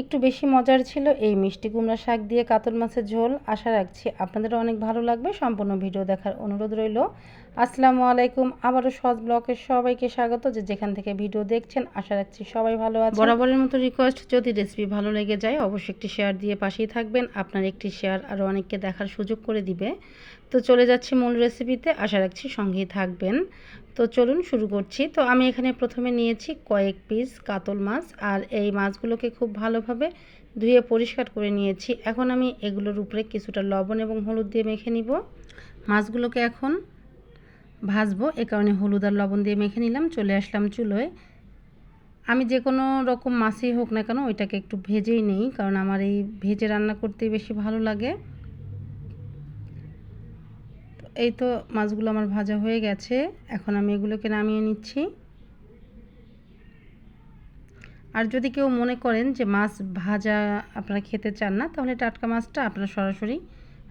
একটু বেশি মজার ছিল এই মিষ্টি কুমড়া শাক দিয়ে কাতল মাছের ঝোল। আশা রাখছি আপনাদেরও অনেক ভালো লাগবে। সম্পূর্ণ ভিডিও দেখার অনুরোধ রইল। আসসালামু আলাইকুম, আবারও সজ ব্লকের সবাইকে স্বাগত যে যেখান থেকে ভিডিও দেখছেন, আশা রাখছি সবাই ভালো আছে বরাবরের মতো রিকোয়েস্ট যদি রেসিপি ভালো লেগে যায়, অবশ্যই একটি শেয়ার দিয়ে পাশেই থাকবেন, আপনার একটি শেয়ার আরও অনেককে দেখার সুযোগ করে দিবে। তো চলে যাচ্ছি মূল রেসিপিতে আশা রাখছি সঙ্গেই থাকবেন। তো চলুন শুরু করছি। তো আমি এখানে প্রথমে নিয়েছি কয়েক পিস কাতল মাছ, আর এই মাছগুলোকে খুব ভালোভাবে ধুয়ে পরিষ্কার করে নিয়েছি। এখন আমি এগুলোর উপরে কিছুটা লবণ এবং হলুদ দিয়ে মেখে নিব। মাছগুলোকে এখন ভাজবো, এ কারণে হলুদ আর লবণ দিয়ে মেখে নিলাম, চলে আসলাম চুলোয়। আমি যে কোনো রকম মাছই হোক না কেন ওইটাকে একটু ভেজেই নেই, কারণ আমার এই ভেজে রান্না করতেই বেশি ভালো লাগে। এই তো মাছগুলো আমার ভাজা হয়ে গেছে, এখন আমি এগুলোকে নামিয়ে নিচ্ছি। আর যদি কেউ মনে করেন যে মাছ ভাজা আপনারা খেতে চান না, তাহলে টাটকা মাছটা আপনারা সরাসরি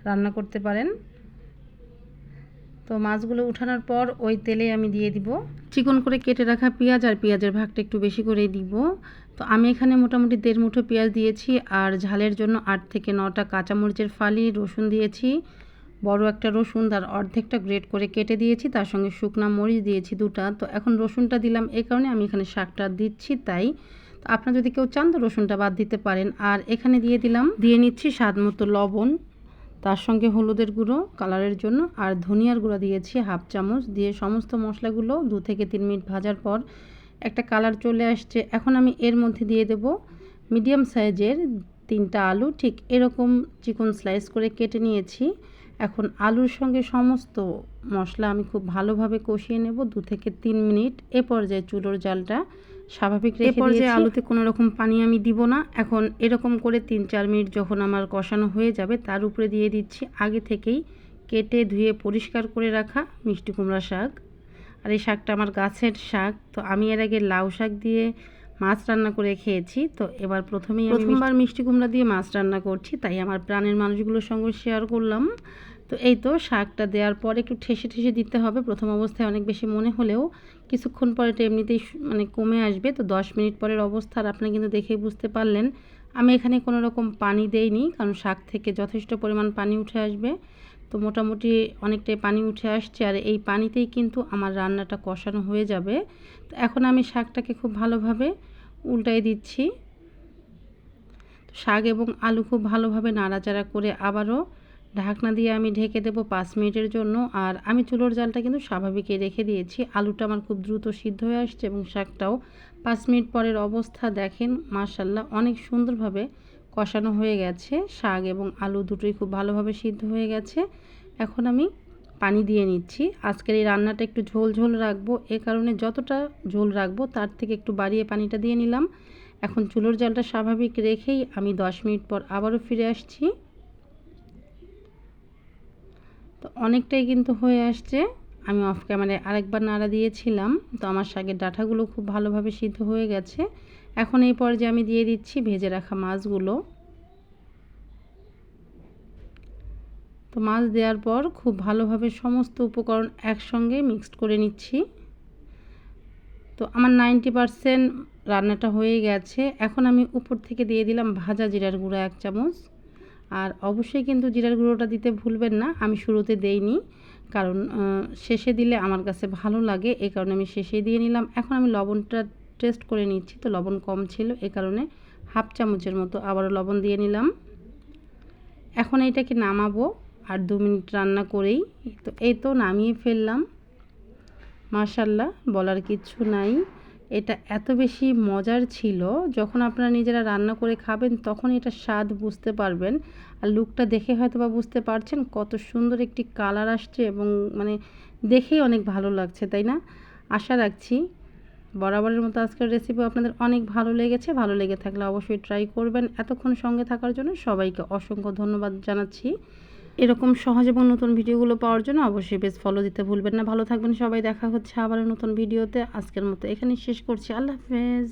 রান্না করতে পারেন। তো মাছগুলো উঠানোর পর ওই তেলে আমি দিয়ে দিব। চিকন করে কেটে রাখা পেঁয়াজ আর পেঁয়াজের ভাগটা একটু বেশি করে দিব। তো আমি এখানে মোটামুটি দেড় মুঠো পেঁয়াজ দিয়েছি আর ঝালের জন্য আট থেকে নটা কাঁচামরিচের ফালি, রসুন দিয়েছি, বড় একটা রসুন তার অর্ধেকটা গ্রেট করে কেটে দিয়েছি, তার সঙ্গে শুকনা মরিচ দিয়েছি দুটা। তো এখন রসুনটা দিলাম এই কারণে আমি এখানে শাকটা দিচ্ছি তাই। তো আপনার যদি কেউ চান তো রসুনটা বাদ দিতে পারেন। আর এখানে দিয়ে দিলাম, দিয়ে নিচ্ছি স্বাদ মতো লবণ। তার সঙ্গে হলুদের গুঁড়ো কালারের জন্য আর ধনিয়ার গুঁড়ো দিয়েছি হাফ চামচ। দিয়ে সমস্ত মশলাগুলো দু থেকে তিন মিনিট ভাজার পর একটা কালার চলে আসছে। এখন আমি এর মধ্যে দিয়ে দেব মিডিয়াম সাইজের তিনটা আলু। ঠিক এরকম চিকন স্লাইস করে কেটে নিয়েছি। এখন আলুর সঙ্গে সমস্ত মশলা আমি খুব ভালোভাবে কষিয়ে নেব দু থেকে তিন মিনিট। এ পর্যায়ে চুলোর জালটা স্বাভাবিক রেখে পর্যায়ে আলুতে কোনো রকম পানি আমি দিব না। এখন এরকম করে তিন চার মিনিট যখন আমার কষানো হয়ে যাবে তার উপরে দিয়ে দিচ্ছি আগে থেকেই কেটে ধুয়ে পরিষ্কার করে রাখা মিষ্টি কুমড়া শাক। আর এই শাকটা আমার গাছের শাক তো আমি এর আগে লাউ শাক দিয়ে মাছ রান্না করে খেয়েছি। তো এবার প্রথমেই প্রথমবার মিষ্টি কুমড়া দিয়ে মাছ রান্না করছি তাই আমার প্রাণের মানুষগুলোর সঙ্গে শেয়ার করলাম। তো এই তো শাকটা দেওয়ার পর একটু ঠেসে ঠেসে দিতে হবে। প্রথম অবস্থায় অনেক বেশি মনে হলেও কিছুক্ষণ পরে এটা এমনিতেই মানে কমে আসবে। তো দশ মিনিট পরের অবস্থা আর আপনি কিন্তু দেখেই বুঝতে পারলেন। আমি এখানে কোনো রকম পানি দেইনি কারণ শাক থেকে যথেষ্ট পরিমাণ পানি উঠে আসবে। তো মোটামুটি অনেকটাই পানি উঠে আসছে আর এই পানিতেই কিন্তু আমার রান্নাটা কষানো হয়ে যাবে। তো এখন আমি শাকটাকে খুব ভালোভাবে উল্টাই দিচ্ছি। শাক এবং আলু খুব ভালোভাবে নাড়াচাড়া করে আবারও ঢাকনা দিয়ে আমি ঢেকে দেবো পাঁচ মিনিটের জন্য। আর আমি চুলোর জালটা কিন্তু স্বাভাবিকই রেখে দিয়েছি। আলুটা আমার খুব দ্রুত সিদ্ধ হয়ে আসছে এবং শাকটাও পাঁচ মিনিট পরের অবস্থা দেখেন মার্শাল্লাহ অনেক সুন্দরভাবে কষানো হয়ে গেছে। শাক এবং আলু দুটোই খুব ভালোভাবে সিদ্ধ হয়ে গেছে। এখন আমি পানি দিয়ে নিচ্ছি। আজকের এই রান্নাটা একটু ঝোল ঝোল রাখব। এ কারণে যতটা ঝোল রাখব তার থেকে একটু বাড়িয়ে পানিটা দিয়ে নিলাম। এখন চুলোর জলটা স্বাভাবিক রেখেই আমি দশ মিনিট পর আবারও ফিরে আসছি। তো অনেকটাই কিন্তু হয়ে আসছে। আমি অফ ক্যামেরায় আরেকবার নাড়া দিয়েছিলাম, তো আমার শাকের ডাঁটাগুলো খুব ভালোভাবে সিদ্ধ হয়ে গেছে। এখন এই পর্যায়ে আমি দিয়ে দিচ্ছি ভেজে রাখা মাছগুলো। তো মাছ দেওয়ার পর খুব ভালোভাবে সমস্ত উপকরণ একসঙ্গে মিক্সড করে নিচ্ছি। তো আমার নাইনটি পারসেন্ট রান্নাটা হয়ে গেছে। এখন আমি উপর থেকে দিয়ে দিলাম ভাজা জিরার গুঁড়া এক চামচ। আর অবশ্যই কিন্তু জিরার গুঁড়োটা দিতে ভুলবেন না, আমি শুরুতে দেইনি। কারণ শেষে দিলে আমার কাছে ভালো লাগে এই কারণে আমি শেষে দিয়ে নিলাম। এখন আমি লবণটা টেস্ট করে নিচ্ছি, তো লবণ কম ছিল, এ কারণে হাফ চামচের মতো আবারও লবণ দিয়ে নিলাম। এখন এইটাকে নামাবো আর দু মিনিট রান্না করেই, তো এই তো নামিয়ে ফেললাম। মার্শাল্লাহ বলার কিছু নাই। এটা এত বেশি মজার ছিল, যখন আপনারা নিজেরা রান্না করে খাবেন তখন এটা স্বাদ বুঝতে পারবেন। আর লুকটা দেখে হয়তো বা বুঝতে পারছেন কত সুন্দর একটি কালার আসছে এবং মানে দেখেই অনেক ভালো লাগছে, তাই না? আশা রাখছি বরাবরের মতো আজকের রেসিপি আপনাদের অনেক ভালো লেগেছে। ভালো লেগে থাকলে অবশ্যই ট্রাই করবেন। এতক্ষণ সঙ্গে থাকার জন্য সবাইকে অসংখ্য ধন্যবাদ জানাচ্ছি। এরকম সহজ এবং নতুন ভিডিওগুলো পাওয়ার জন্য অবশ্যই বেশ ফলো দিতে ভুলবেন না। ভালো থাকবেন সবাই। দেখা হচ্ছে আবার নতুন ভিডিওতে। আজকের মতো এখানে শেষ করছি। আল্লাহ হাফেজ।